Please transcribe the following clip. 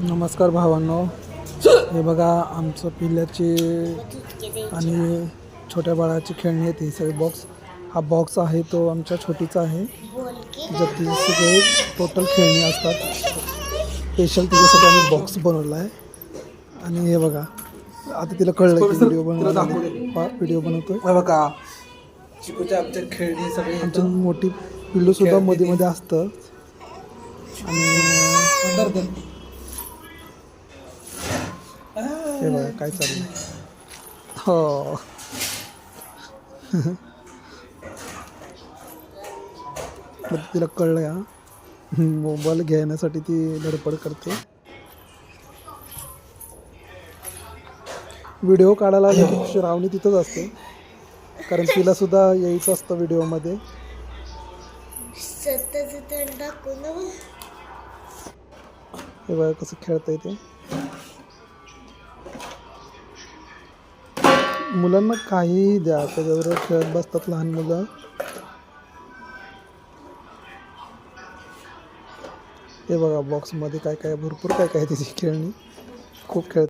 नमस्कार भावांनो. हे बघा आमचं पिल्ल्याची आणि छोट्या बाळाची खेळणी आहेत ही सगळे बॉक्स हा बॉक्स आहे तो आमच्या छोटीचा आहे. ज्यात ती सगळे टोटल खेळणी असतात. स्पेशल तिच्यासाठी आम्ही बॉक्स बनवला आहे. आणि हे बघा आता तिला कळलं की व्हिडिओ बनवला व्हिडिओ बनवतोय. हे बघा चिकूच्या आमच्या खेळणी सगळे आमची मोठी पिल्लू सुद्धा मध्ये मध्ये असतं आणि हे बघा काय चाललंय? हो. मग तिला कळलं या. मोबाईल घेण्यासाठी ती धडपड करते. व्हिडिओ काढायला श्रावणी तिथंच असते. कारण तिला सुद्धा यायचं असतं व्हिडिओमध्ये. हे बघा कसं खेळता येते मुलांना काहीही द्या. त्याच्याबरोबर खेळत बसतात लहान मुलं. हे बघा बॉक्समध्ये काय काय भरपूर काय काय त्याची खेळणी. खूप खेळ